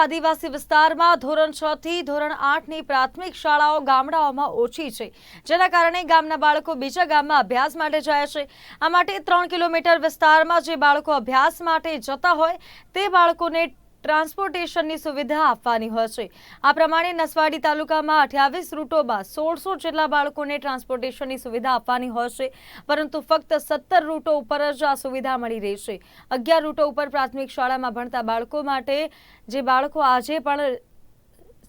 આદિવાસી વિસ્તારમાં ધોરણ છ થી ધોરણ આઠની પ્રાથમિક શાળાઓ ગામડાઓમાં ઓછી છે, જેના કારણે ગામના બાળકો બીજા ગામમાં અભ્યાસ માટે જાય છે. આ માટે ત્રણ કિલોમીટર વિસ્તારમાં જે બાળકો અભ્યાસ માટે જતા હોય, તે બાળકોને ટ્રાન્સપોર્ટેશનની સુવિધા આપવાની હોય છે. આ પ્રમાણે નસવાડી તાલુકામાં અઠ્યાવીસ રૂટોમાં સોળસો જેટલા બાળકોને ટ્રાન્સપોર્ટેશનની સુવિધા આપવાની હોય છે, પરંતુ ફક્ત સત્તર રૂટો ઉપર જ આ સુવિધા મળી રહી છે. અગિયાર રૂટો ઉપર પ્રાથમિક શાળામાં ભણતા બાળકો માટે જે બાળકો આજે પણ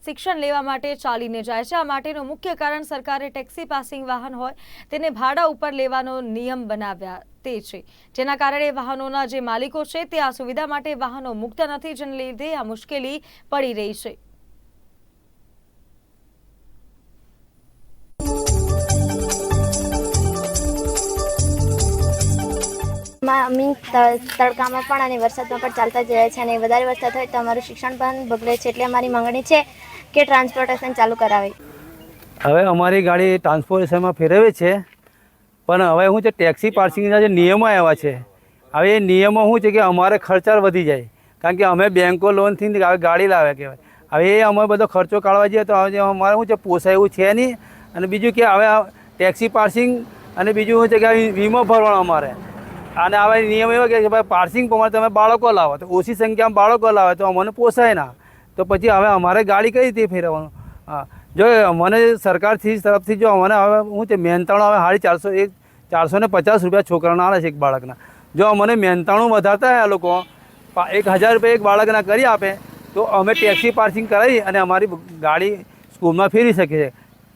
શિક્ષણ લેવા માટે ચાલીને જાય છે. આ માટેનું મુખ્ય કારણ સરકારે ટેક્સી પાસિંગ વાહન હોય તેને ભાડા ઉપર લેવાનો નિયમ બનાવ્યા તે છે. જેના કારણે વાહનોના જે માલિકો છે તે આ સુવિધા માટે વાહનો મૂકતા નથી, જેને લીધે આ મુશ્કેલી પડી રહી છે. માં અમે તડકામાં પણ અને વરસાદમાં પણ ચાલતા જ રહ્યા છે અને વધારે વરસાદ હોય તો અમારું શિક્ષણ પણ બગડે છે એટલે અમારી માંગણી છે કે ટ્રાન્સપોર્ટેશન ચાલુ કરાવે. હવે અમારી ગાડી ટ્રાન્સપોર્ટેશનમાં ફેરવે છે, પણ હવે શું છે ટેક્સી પાર્સિંગના જે નિયમો આવ્યા છે, હવે એ નિયમો શું છે કે અમારે ખર્ચા વધી જાય. કારણ કે અમે બેંકો લોનથી ગાડી લાવે કહેવાય. હવે એ અમે બધો ખર્ચો કાઢવા જઈએ તો હવે અમારે શું છે, પોસાય એવું છે નહીં. અને બીજું કે હવે ટેક્સી પાર્સિંગ અને બીજું શું છે કે વીમો ભરવાનો અમારે. અને હવે નિયમ એવો કે ભાઈ પાર્સિંગ પ્રમાણે તમે બાળકો લાવો. તો ઓછી સંખ્યામાં બાળકો લાવે તો અમને પોસાય ના. તો પછી હવે અમારે ગાડી કઈ રીતે ફેરવવાનું? હા. જો મને સરકારથી તરફથી જો અમને હવે હું તે મહેનતાણું હવે સાડી ચારસો એક, ચારસો ને પચાસ રૂપિયા છોકરાના આવે છે એક બાળકના. જો અમને મહેનતાણું વધારતા હોય આ લોકો એક હજાર રૂપિયા એક બાળકના કરી આપે, તો અમે ટેક્સી પાર્સિંગ કરાવી અને અમારી ગાડી સ્કૂલમાં ફેરી શકીએ.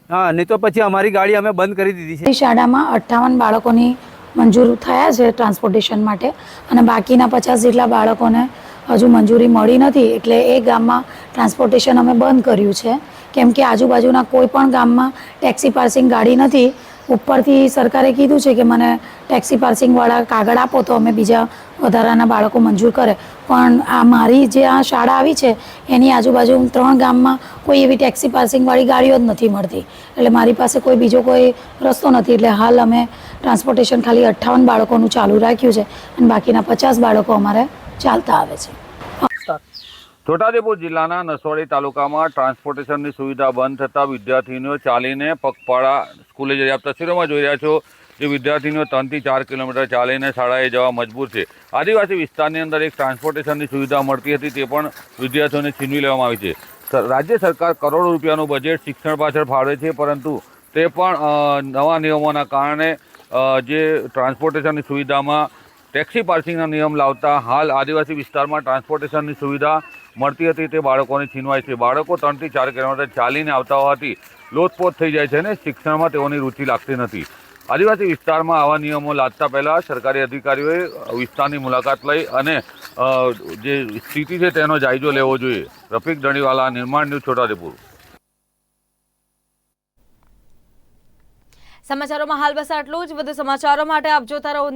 હા, નહીં તો પછી અમારી ગાડી અમે બંધ કરી દીધી છે. શાળામાં અઠ્ઠાવન બાળકોની મંજૂર થયા છે ટ્રાન્સપોર્ટેશન માટે. અને બાકીના પચાસ જેટલા બાળકોને હજુ મંજૂરી મળી નથી, એટલે એ ગામમાં ટ્રાન્સપોર્ટેશન અમે બંધ કર્યું છે. કેમ કે આજુબાજુના કોઈ પણ ગામમાં ટેક્સી પાર્સિંગ ગાડી નથી ઉપરથી સરકારે કીધું છે કે મને ટેક્સી પાર્સિંગવાળા કાગળ આપો તો અમે બીજા વધારાના બાળકો મંજૂર કરે. પણ આ મારી જે આ શાળા આવી છે, એની આજુબાજુ ત્રણ ગામમાં કોઈ એવી ટેક્સી પાર્સિંગવાળી ગાડીઓ જ નથી મળતી. એટલે મારી પાસે કોઈ બીજો કોઈ રસ્તો નથી. એટલે હાલ અમે ટ્રાન્સપોર્ટેશન ખાલી અઠ્ઠાવન બાળકોનું ચાલુ રાખ્યું છે અને બાકીના પચાસ બાળકો અમારે ચાલતા આવે છે. છોટાઉદેપુર જિલ્લાના નસવાડી તાલુકામાં ટ્રાન્સપોર્ટેશનની સુવિધા બંધ થતાં વિદ્યાર્થીનીઓ ચાલીને પગપાળા સ્કૂલે જઈ આપ તસવીરોમાં જોઈ રહ્યા છો જે વિદ્યાર્થીનીઓ ત્રણથી ચાર કિલોમીટર ચાલીને શાળાએ જવા મજબૂર છે. આદિવાસી વિસ્તારની અંદર એક ટ્રાન્સપોર્ટેશનની સુવિધા મળતી હતી તે પણ વિદ્યાર્થીઓને છીનવી લેવામાં આવી છે. રાજ્ય સરકાર કરોડો રૂપિયાનું બજેટ શિક્ષણ પાછળ ફાળવે છે, પરંતુ તે પણ નવા નિયમોના કારણે જે ટ્રાન્સપોર્ટેશનની સુવિધામાં ટેક્સી પાર્કિંગના નિયમ લાવતા હાલ આદિવાસી વિસ્તારમાં ટ્રાન્સપોર્ટેશનની સુવિધા મળતી હતી તે બાળકોને છીનવાય છે. બાળકો ત્રણથી ચાર કિલોમીટર ચાલીને આવતા હોવાથી લોથપોથ થઈ જાય છે અને શિક્ષણમાં તેઓની રુચિ લાગતી નથી. આદિવાસી વિસ્તારમાં આવા નિયમો લાદતા પહેલાં સરકારી અધિકારીઓએ વિસ્તારની મુલાકાત લઈ અને જે સ્થિતિ છે તેનો જાયજો લેવો જોઈએ. રફીક દણીવાલા નિર્માણ ન્યૂઝ, છોટાઉદેપુર. સમાચારોમાં હાલ બસ આટલું જ. વધુ સમાચારો માટે આપ જોતા રહો